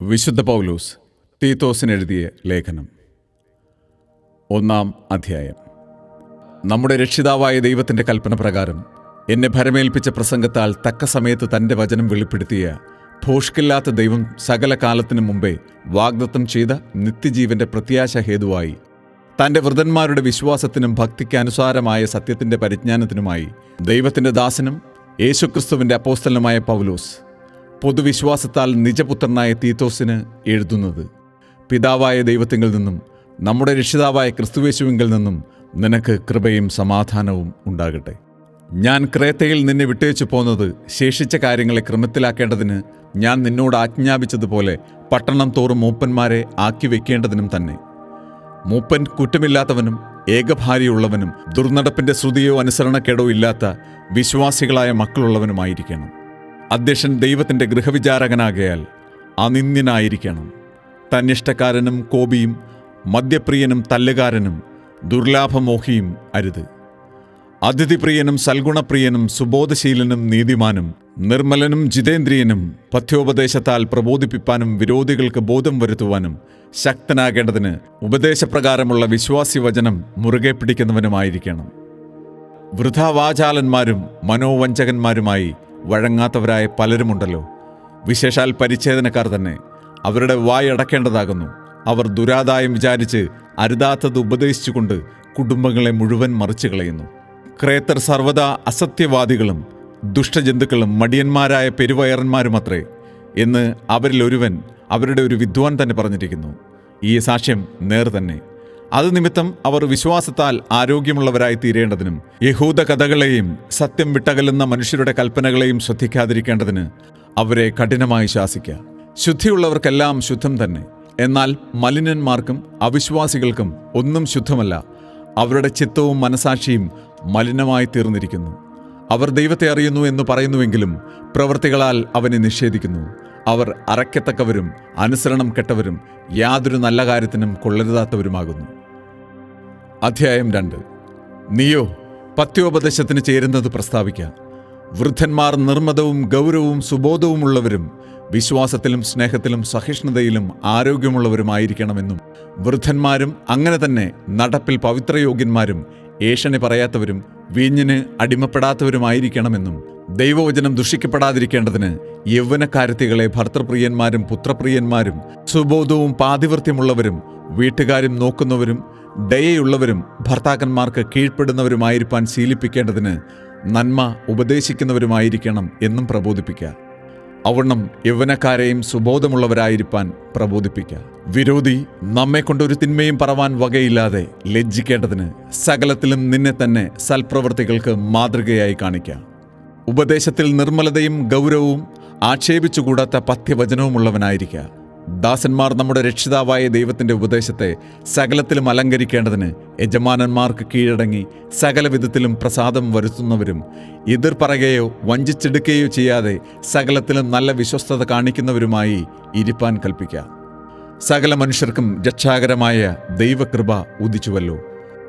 വിശുദ്ധ പൗലൂസ് തീത്തോസിനെഴുതിയ ലേഖനം. ഒന്നാം അധ്യായം. നമ്മുടെ രക്ഷിതാവായ ദൈവത്തിന്റെ കൽപ്പന പ്രകാരം എന്നെ ഭരമേൽപ്പിച്ച പ്രസംഗത്താൽ തക്ക സമയത്ത് തന്റെ വചനം വെളിപ്പെടുത്തിയ ഭോഷ്കില്ലാത്ത ദൈവം സകല കാലത്തിനു മുമ്പേ വാഗ്ദത്തം ചെയ്ത നിത്യജീവന്റെ പ്രത്യാശ ഹേതുവായി തന്റെ വൃതന്മാരുടെ വിശ്വാസത്തിനും ഭക്തിക്കനുസാരമായ സത്യത്തിന്റെ പരിജ്ഞാനത്തിനുമായി ദൈവത്തിന്റെ ദാസനും യേശുക്രിസ്തുവിന്റെ അപ്പോസ്തലനുമായ പൗലോസ് പൊതുവിശ്വാസത്താൽ നിജപുത്രനായ തീത്തോസിന് എഴുതുന്നത് പിതാവായ ദൈവത്തിങ്കിൽ നിന്നും നമ്മുടെ രക്ഷിതാവായ ക്രിസ്തുവേശുവിങ്കിൽ നിന്നും നിനക്ക് കൃപയും സമാധാനവും ഉണ്ടാകട്ടെ. ഞാൻ ക്രേത്തയിൽ നിന്നെ വിട്ടേച്ചു പോന്നത് ശേഷിച്ച കാര്യങ്ങളെ ക്രമത്തിലാക്കേണ്ടതിന് ഞാൻ നിന്നോട് ആജ്ഞാപിച്ചതുപോലെ പട്ടണം തോറും മൂപ്പന്മാരെ ആക്കി വെക്കേണ്ടതിനും തന്നെ. മൂപ്പൻ കുറ്റമില്ലാത്തവനും ഏകഭാര്യയുള്ളവനും ദുർനടപ്പിന്റെ ശ്രുതിയോ അനുസരണക്കേടോ ഇല്ലാത്ത വിശ്വാസികളായ മക്കളുള്ളവനുമായിരിക്കണം. അധ്യക്ഷൻ ദൈവത്തിന്റെ ഗൃഹവിചാരകനാകയാൽ അനിന്ദ്യനായിരിക്കണം തന്നിഷ്ടക്കാരനും കോപിയും മദ്യപ്രിയനും തല്ലുകാരനും ദുർലാഭമോഹിയും അരുത്. അതിഥിപ്രിയനും സൽഗുണപ്രിയനും സുബോധശീലനും നീതിമാനും നിർമ്മലനും ജിതേന്ദ്രിയനും പഥ്യോപദേശത്താൽ പ്രബോധിപ്പിപ്പാനും വിരോധികൾക്ക് ബോധം വരുത്തുവാനും ശക്തനാകേണ്ടതിന് ഉപദേശപ്രകാരമുള്ള വിശ്വാസി വചനം മുറുകെ പിടിക്കുന്നവനുമായിരിക്കണം. വൃഥാവാചാലന്മാരും മനോവഞ്ചകന്മാരുമായി വഴങ്ങാത്തവരായ പലരുമുണ്ടല്ലോ. വിശേഷാൽ പരിച്ഛേദനക്കാർ തന്നെ അവരുടെ വായടക്കേണ്ടതാകുന്നു അവർ ദുരാദായം വിചാരിച്ച് അരുതാത്തത് ഉപദേശിച്ചുകൊണ്ട് കുടുംബങ്ങളെ മുഴുവൻ മറിച്ചു കളയുന്നു. ക്രേത്തർ സർവദാ അസത്യവാദികളും ദുഷ്ടജന്തുക്കളും മടിയന്മാരായ പെരുവയറന്മാരുമത്രേ എന്ന് അവരിലൊരുവൻ അവരുടെ ഒരു വിദ്വാൻ തന്നെ പറഞ്ഞിരിക്കുന്നു. ഈ സാക്ഷ്യം നേർ തന്നെ അത് നിമിത്തം അവർ വിശ്വാസത്താൽ ആരോഗ്യമുള്ളവരായി തീരേണ്ടതിനും യഹൂദ കഥകളെയും സത്യം വിട്ടകലുന്ന മനുഷ്യരുടെ കൽപ്പനകളെയും ശ്രദ്ധിക്കാതിരിക്കേണ്ടതിന് അവരെ കഠിനമായി ശാസിക്കുക ശുദ്ധിയുള്ളവർക്കെല്ലാം ശുദ്ധം തന്നെ. എന്നാൽ മലിനന്മാർക്കും അവിശ്വാസികൾക്കും ഒന്നും ശുദ്ധമല്ല. അവരുടെ ചിത്തവും മനസാക്ഷിയും മലിനമായി തീർന്നിരിക്കുന്നു. അവർ ദൈവത്തെ അറിയുന്നു എന്ന് പറയുന്നുവെങ്കിലും പ്രവൃത്തികളാൽ അവനെ നിഷേധിക്കുന്നു. അവർ അറയ്ക്കത്തക്കവരും അനുസരണം കെട്ടവരും യാതൊരു നല്ല കാര്യത്തിനും കൊള്ളരുതാത്തവരുമാകുന്നു. അധ്യായം രണ്ട്. നീയോ പത്യോപദേശത്തിന് ചേരുന്നത് പ്രസ്താവിക്കാം. വൃദ്ധന്മാർ നിർമ്മതവും ഗൗരവവും സുബോധവുമുള്ളവരും വിശ്വാസത്തിലും സ്നേഹത്തിലും സഹിഷ്ണുതയിലും ആരോഗ്യമുള്ളവരുമായിരിക്കണമെന്നും വൃദ്ധന്മാരും അങ്ങനെ തന്നെ നടപ്പിൽ പവിത്രയോഗ്യന്മാരും ഏഷണി പറയാത്തവരും വീഞ്ഞിന് അടിമപ്പെടാത്തവരുമായിരിക്കണമെന്നും ദൈവവചനം ദുഷിക്കപ്പെടാതിരിക്കേണ്ടതിന് യൗവനക്കാരത്തികളെ ഭർത്തൃപ്രിയന്മാരും പുത്രപ്രിയന്മാരും സുബോധവും പാതിവൃത്യമുള്ളവരും വീട്ടുകാരും നോക്കുന്നവരും ദയയുള്ളവരും ഭർത്താക്കന്മാർക്ക് കീഴ്പ്പെടുന്നവരുമായിരിക്കാൻ ശീലിപ്പിക്കേണ്ടതിന് നന്മ ഉപദേശിക്കുന്നവരുമായിരിക്കണം എന്നും പ്രബോധിപ്പിക്കുക അവണ്ണം യൗവനക്കാരെയും സുബോധമുള്ളവരായിരിക്കാൻ പ്രബോധിപ്പിക്കുക വിരോധി നമ്മെ കൊണ്ടൊരു തിന്മയും പറവാൻ വകയില്ലാതെ ലജ്ജിക്കേണ്ടതിന് സകലത്തിലും നിന്നെ തന്നെ സൽപ്രവൃത്തികൾക്ക് മാതൃകയായി കാണിക്കുക ഉപദേശത്തിൽ നിർമ്മലതയും ഗൗരവവും ആക്ഷേപിച്ചുകൂടാത്ത പഥ്യവചനവുമുള്ളവനായിരിക്കുക ദാസന്മാർ നമ്മുടെ രക്ഷിതാവായ ദൈവത്തിന്റെ ഉപദേശത്തെ സകലത്തിലും അലങ്കരിക്കേണ്ടതിന് യജമാനന്മാർക്ക് കീഴടങ്ങി സകലവിധത്തിലും പ്രസാദം വരുത്തുന്നവരും എതിർ വഞ്ചിച്ചെടുക്കുകയോ ചെയ്യാതെ സകലത്തിലും നല്ല വിശ്വസ്തത കാണിക്കുന്നവരുമായി ഇരിപ്പാൻ കൽപ്പിക്കുക സകല മനുഷ്യർക്കും രക്ഷാകരമായ ദൈവകൃപ ഉദിച്ചുവല്ലോ.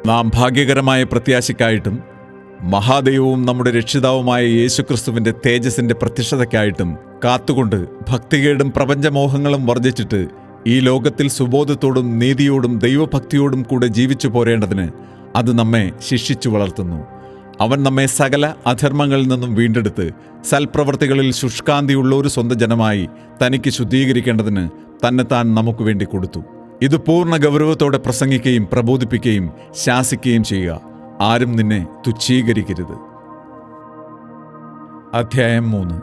നാം ഭാഗ്യകരമായ പ്രത്യാശയ്ക്കായിട്ടും മഹാദൈവവും നമ്മുടെ രക്ഷിതാവുമായ യേശുക്രിസ്തുവിന്റെ തേജസ്സിന്റെ പ്രത്യക്ഷതയ്ക്കായിട്ടും കാത്തുകൊണ്ട് ഭക്തികേടും പ്രപഞ്ചമോഹങ്ങളും വർജിച്ചിട്ട് ഈ ലോകത്തിൽ സുബോധത്തോടും നീതിയോടും ദൈവഭക്തിയോടും കൂടെ ജീവിച്ചു പോരേണ്ടതിന് അത് നമ്മെ ശിക്ഷിച്ചു വളർത്തുന്നു. അവൻ നമ്മെ സകല അധർമ്മങ്ങളിൽ നിന്നും വീണ്ടെടുത്ത് സൽപ്രവർത്തികളിൽ ശുഷ്കാന്തിയുള്ള ഒരു സ്വന്തം ജനമായി തനിക്ക് ശുദ്ധീകരിക്കേണ്ടതിന് തന്നെത്താൻ നമുക്ക് വേണ്ടി കൊടുത്തു. ഇത് പൂർണ ഗൗരവത്തോടെ പ്രസംഗിക്കുകയും പ്രബോധിപ്പിക്കുകയും ശാസിക്കുകയും ചെയ്യുക. ആരും നിന്നെ തുച്ഛീകരിക്കരുത്. അധ്യായം മൂന്ന്.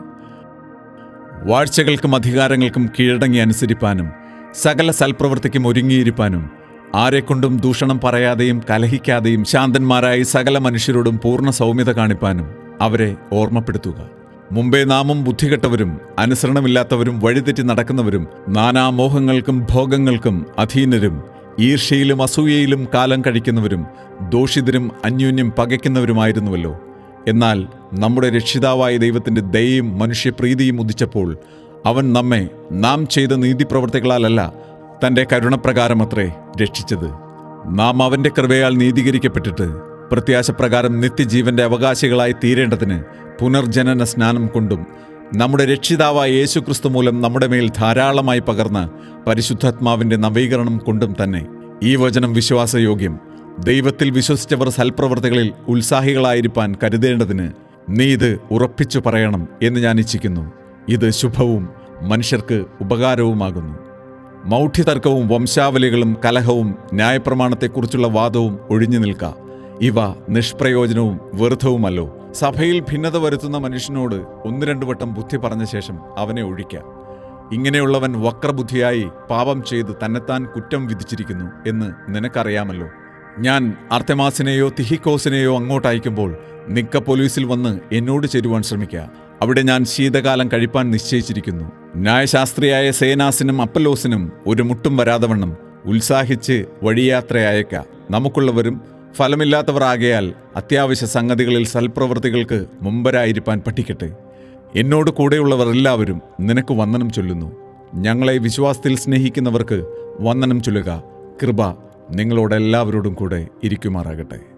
വാഴ്ചകൾക്കും അധികാരങ്ങൾക്കും കീഴടങ്ങി അനുസരിപ്പാനും സകല സൽപ്രവൃത്തിക്കും ഒരുങ്ങിയിരിപ്പാനും ആരെക്കൊണ്ടും ദൂഷണം പറയാതെയും കലഹിക്കാതെയും ശാന്തന്മാരായി സകല മനുഷ്യരോടും പൂർണ സൗമ്യത കാണിപ്പാനും അവരെ ഓർമ്മപ്പെടുത്തുക. മുമ്പേ നാമും ബുദ്ധികെട്ടവരും അനുസരണമില്ലാത്തവരും വഴിതെറ്റി നടക്കുന്നവരും നാനാമോഹങ്ങൾക്കും ഭോഗങ്ങൾക്കും അധീനരും ഈർഷ്യയിലും അസൂയയിലും കാലം കഴിക്കുന്നവരും ദോഷിതരും അന്യോന്യം പകയ്ക്കുന്നവരുമായിരുന്നുവല്ലോ. എന്നാൽ നമ്മുടെ രക്ഷിതാവായ ദൈവത്തിന്റെ ദയയും മനുഷ്യപ്രീതിയും ഉദിച്ചപ്പോൾ അവൻ നമ്മെ നാം ചെയ്ത നീതിപ്രവർത്തികളാലല്ല തന്റെ കരുണപ്രകാരമത്രേ രക്ഷിച്ചത്. നാം അവന്റെ കൃപയാൽ നീതീകരിക്കപ്പെട്ടിട്ട് പ്രത്യാശപ്രകാരം നിത്യജീവന്റെ അവകാശികളായി തീരേണ്ടതിന് പുനർജനന സ്നാനം കൊണ്ടും നമ്മുടെ രക്ഷിതാവായ യേശുക്രിസ്തു മൂലം നമ്മുടെ മേൽ ധാരാളമായി പകർന്ന പരിശുദ്ധാത്മാവിന്റെ നവീകരണം കൊണ്ടും തന്നെ. ഈ വചനം വിശ്വാസയോഗ്യം. ദൈവത്തിൽ വിശ്വസിച്ചവർ സൽപ്രവർത്തികളിൽ ഉത്സാഹികളായിരിക്കാൻ കരുതേണ്ടതിന് നീ ഇത് ഉറപ്പിച്ചു പറയണം എന്ന് ഞാൻ ഇച്ഛിക്കുന്നു. ഇത് ശുഭവും മനുഷ്യർക്ക് ഉപകാരവുമാകുന്നു. മൗഢ്യതർക്കവും വംശാവലികളും കലഹവും ന്യായപ്രമാണത്തെക്കുറിച്ചുള്ള വാദവും ഒഴിഞ്ഞു നിൽക്കുക ഇവ നിഷ്പ്രയോജനവും വെറുധവുമല്ലോ സഭയിൽ ഭിന്നത വരുത്തുന്ന മനുഷ്യനോട് ഒന്ന് രണ്ടു വട്ടം ബുദ്ധി പറഞ്ഞ ശേഷം അവനെ ഒഴിക്കാം. ഇങ്ങനെയുള്ളവൻ വക്രബുദ്ധിയായി പാപം ചെയ്ത് തന്നെത്താൻ കുറ്റം വിധിച്ചിരിക്കുന്നു എന്ന് നിനക്കറിയാമല്ലോ. ഞാൻ അർത്തമാസിനെയോ തിഹിക്കോസിനെയോ അങ്ങോട്ടയക്കുമ്പോൾ നിക്ക പോലീസിൽ വന്ന് എന്നോട് ചേരുവാൻ ശ്രമിക്കുക അവിടെ ഞാൻ ശീതകാലം കഴിപ്പാൻ നിശ്ചയിച്ചിരിക്കുന്നു. ന്യായശാസ്ത്രിയായ സേനാസിനും അപ്പലോസിനും ഒരു മുട്ടും വരാതവണ്ണം ഉത്സാഹിച്ച് വഴിയാത്ര അയക്ക നമുക്കുള്ളവരും ഫലമില്ലാത്തവർ ആകയാൽ അത്യാവശ്യ സംഗതികളിൽ സൽപ്രവൃത്തികൾക്ക് മുമ്പരായിരിക്കാൻ പഠിക്കട്ടെ. എന്നോട് കൂടെയുള്ളവർ എല്ലാവരും നിനക്ക് വന്ദനം ചൊല്ലുന്നു. ഞങ്ങളെ വിശ്വാസത്തിൽ സ്നേഹിക്കുന്നവർക്ക് വന്ദനം ചൊല്ലുക. കൃപ നിങ്ങളോടെല്ലാവരോടും കൂടെ ഇരിക്കുമാറാകട്ടെ.